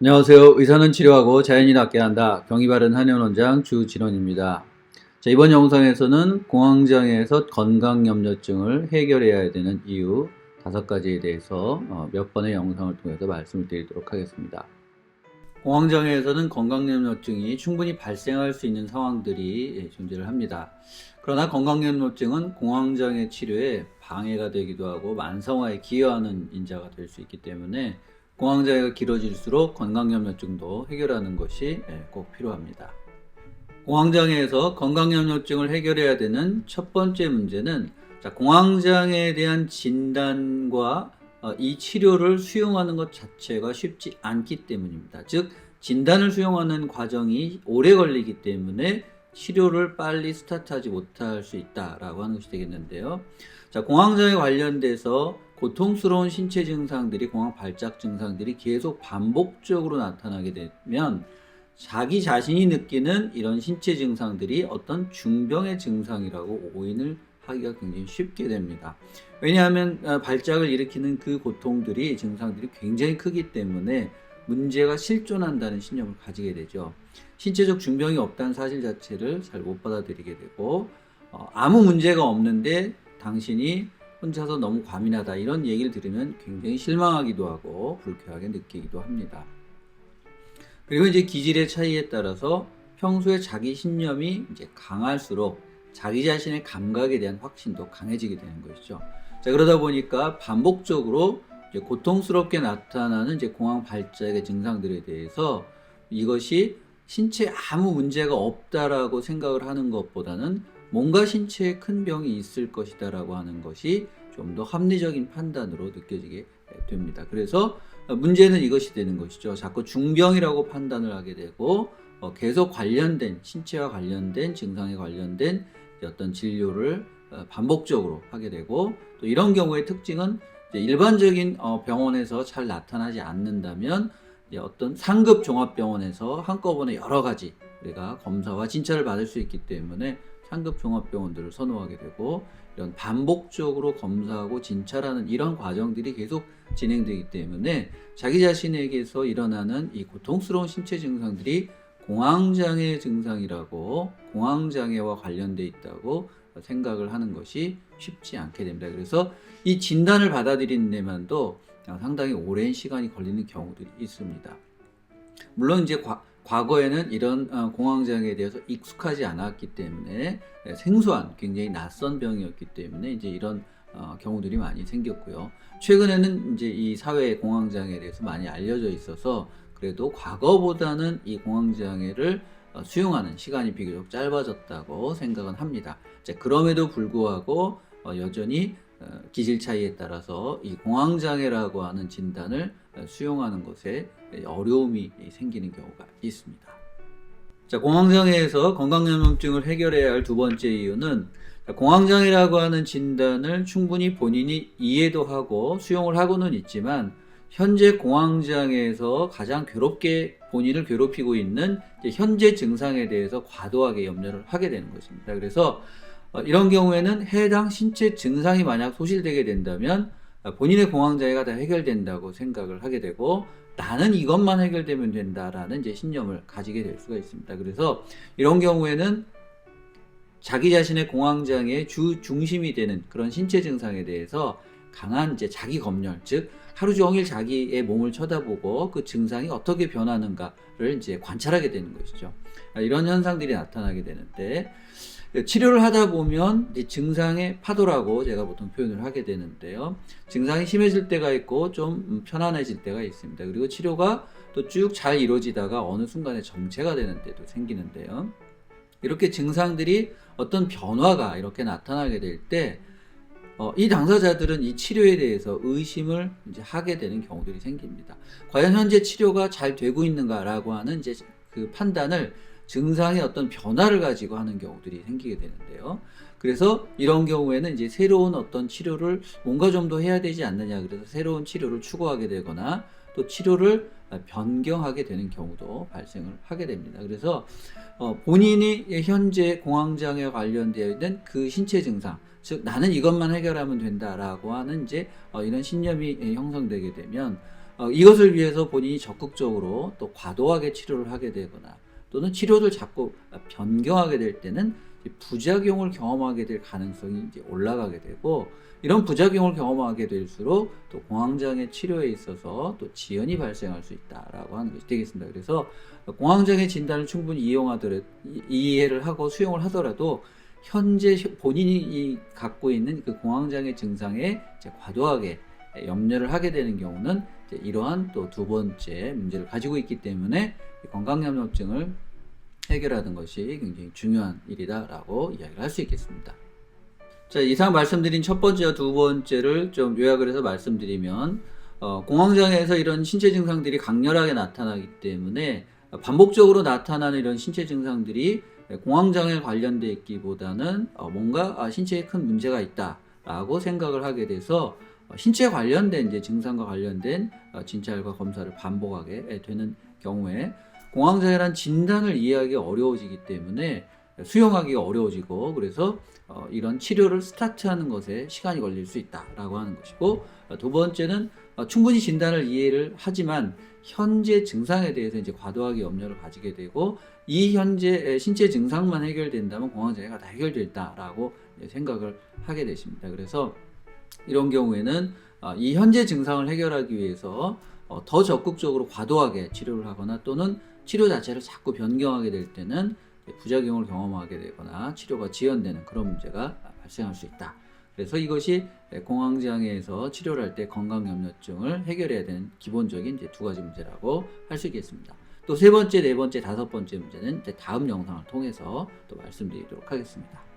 안녕하세요. 의사는 치료하고 자연이 낫게 한다. 경희바른 한의원원장 주진원입니다. 자, 이번 영상에서는 공황장애에서 건강염려증을 해결해야 되는 이유 다섯 가지에 대해서 어, 몇 번의 영상을 통해서 말씀을 드리도록 하겠습니다. 공황장애에서는 건강염려증이 충분히 발생할 수 있는 상황들이 예, 존재를 합니다. 그러나 건강염려증은 공황장애 치료에 방해가 되기도 하고 만성화에 기여하는 인자가 될 수 있기 때문에 공황장애가 길어질수록 건강염려증도 해결하는 것이 예, 꼭 필요합니다. 공황장애에서 건강염려증을 해결해야 되는 첫 번째 문제는 자, 공황장애에 대한 진단과 어, 이 치료를 수용하는 것 자체가 쉽지 않기 때문입니다. 즉, 진단을 수용하는 과정이 오래 걸리기 때문에 치료를 빨리 스타트하지 못할 수 있다라고 하는 것이 되겠는데요. 자, 공황장애 관련돼서 고통스러운 신체 증상들이 공황 발작 증상들이 계속 반복적으로 나타나게 되면 자기 자신이 느끼는 이런 신체 증상들이 어떤 중병의 증상이라고 오인을 하기가 굉장히 쉽게 됩니다. 왜냐하면 어, 발작을 일으키는 그 고통들이 증상들이 굉장히 크기 때문에 문제가 실존한다는 신념을 가지게 되죠. 신체적 중병이 없다는 사실 자체를 잘 못 받아들이게 되고 어, 아무 문제가 없는데 당신이 혼자서 너무 과민하다 이런 얘기를 들으면 굉장히 실망하기도 하고 불쾌하게 느끼기도 합니다. 그리고 이제 기질의 차이에 따라서 평소에 자기 신념이 이제 강할수록 자기 자신의 감각에 대한 확신도 강해지게 되는 것이죠. 자, 그러다 보니까 반복적으로 이제 고통스럽게 나타나는 이제 공황 발작의 증상들에 대해서 이것이 신체에 아무 문제가 없다라고 생각을 하는 것보다는 뭔가 신체에 큰 병이 있을 것이다 라고 하는 것이 좀 더 합리적인 판단으로 느껴지게 됩니다. 그래서 문제는 이것이 되는 것이죠. 자꾸 중병이라고 판단을 하게 되고 어, 계속 관련된 신체와 관련된 증상에 관련된 어떤 진료를 어, 반복적으로 하게 되고 또 이런 경우의 특징은 일반적인 어, 병원에서 잘 나타나지 않는다면 어떤 상급 종합병원에서 한꺼번에 여러 가지 우리가 검사와 진찰을 받을 수 있기 때문에 상급 종합병원들을 선호하게 되고 이런 반복적으로 검사하고 진찰하는 이런 과정들이 계속 진행되기 때문에 자기 자신에게서 일어나는 이 고통스러운 신체 증상들이 공황장애 증상이라고 공황장애와 관련돼 있다고 생각을 하는 것이 쉽지 않게 됩니다. 그래서 이 진단을 받아들이는 데만도 상당히 오랜 시간이 걸리는 경우들이 있습니다. 물론 이제 과, 과거에는 이런 어, 공황장애에 대해서 익숙하지 않았기 때문에 생소한 굉장히 낯선 병이었기 때문에 이제 이런 어, 경우들이 많이 생겼고요. 최근에는 이제 이 사회 공황장애에 대해서 많이 알려져 있어서 그래도 과거보다는 이 공황장애를 어, 수용하는 시간이 비교적 짧아졌다고 생각은 합니다. 그럼에도 불구하고 여전히 기질 차이에 따라서 이 공황장애라고 하는 진단을 수용하는 것에 어려움이 생기는 경우가 있습니다. 자, 공황장애에서 건강염려증을 해결해야 할 두 번째 이유는 공황장애라고 하는 진단을 충분히 본인이 이해도 하고 수용을 하고는 있지만 현재 공황장애에서 가장 괴롭게 본인을 괴롭히고 있는 현재 증상에 대해서 과도하게 염려를 하게 되는 것입니다. 그래서 어, 이런 경우에는 해당 신체 증상이 만약 소실되게 된다면 본인의 공황장애가 다 해결된다고 생각을 하게 되고 나는 이것만 해결되면 된다라는 이제 신념을 가지게 될 수가 있습니다. 그래서 이런 경우에는 자기 자신의 공황장애의 주 중심이 되는 그런 신체 증상에 대해서 강한 이제 자기 검열, 즉 하루 종일 자기의 몸을 쳐다보고 그 증상이 어떻게 변하는가를 이제 관찰하게 되는 것이죠. 이런 현상들이 나타나게 되는데 치료를 하다 보면 증상의 파도라고 제가 보통 표현을 하게 되는데요. 증상이 심해질 때가 있고 좀 편안해질 때가 있습니다. 그리고 치료가 또 쭉 잘 이루어지다가 어느 순간에 정체가 되는 때도 생기는데요. 이렇게 증상들이 어떤 변화가 이렇게 나타나게 될 때, 어, 이 당사자들은 이 치료에 대해서 의심을 이제 하게 되는 경우들이 생깁니다. 과연 현재 치료가 잘 되고 있는가라고 하는 이제 그 판단을 증상의 어떤 변화를 가지고 하는 경우들이 생기게 되는데요. 그래서 이런 경우에는 이제 새로운 어떤 치료를 뭔가 좀 더 해야 되지 않느냐. 그래서 새로운 치료를 추구하게 되거나 또 치료를 변경하게 되는 경우도 발생을 하게 됩니다. 그래서 어, 본인이 현재 공황장애 관련되어 있는 그 신체 증상, 즉 나는 이것만 해결하면 된다라고 하는 이제 어, 이런 신념이 형성되게 되면 어, 이것을 위해서 본인이 적극적으로 또 과도하게 치료를 하게 되거나 또는 치료를 자꾸 변경하게 될 때는 부작용을 경험하게 될 가능성이 이제 올라가게 되고 이런 부작용을 경험하게 될수록 또 공황장애 치료에 있어서 또 지연이 발생할 수 있다라고 하는 것이 되겠습니다. 그래서 공황장애 진단을 충분히 이용하더라도 이- 이해를 하고 수용을 하더라도 현재 본인이 이 갖고 있는 그 공황장애 증상에 과도하게 염려를 하게 되는 경우는 이러한 또 두 번째 문제를 가지고 있기 때문에 이 건강염려증을 해결하는 것이 굉장히 중요한 일이다라고 이야기를 할 수 있겠습니다. 자, 이상 말씀드린 첫 번째와 두 번째를 좀 요약을 해서 말씀드리면, 어, 공황장애에서 이런 신체 증상들이 강렬하게 나타나기 때문에 반복적으로 나타나는 이런 신체 증상들이 공황장애 관련돼 있기보다는 어, 뭔가 아, 신체에 큰 문제가 있다라고 생각을 하게 돼서 어, 신체 관련된 이제 증상과 관련된 어, 진찰과 검사를 반복하게 되는 경우에 공황장애란 진단을 이해하기 어려워지기 때문에 수용하기가 어려워지고 그래서 어, 이런 치료를 스타트하는 것에 시간이 걸릴 수 있다라고 하는 것이고 어, 두 번째는 어, 충분히 진단을 이해를 하지만 현재 증상에 대해서 이제 과도하게 염려를 가지게 되고 이 현재 신체 증상만 해결된다면 공황장애가 다 해결됐다라고 생각을 하게 되십니다. 그래서 이런 경우에는 어, 이 현재 증상을 해결하기 위해서 어, 더 적극적으로 과도하게 치료를 하거나 또는 치료 자체를 자꾸 변경하게 될 때는 부작용을 경험하게 되거나 치료가 지연되는 그런 문제가 발생할 수 있다. 그래서 이것이 공황장애에서 치료를 할 때 건강염려증을 해결해야 되는 기본적인 두 가지 문제라고 할 수 있겠습니다. 또 세 번째, 네 번째, 다섯 번째 문제는 다음 영상을 통해서 또 말씀드리도록 하겠습니다.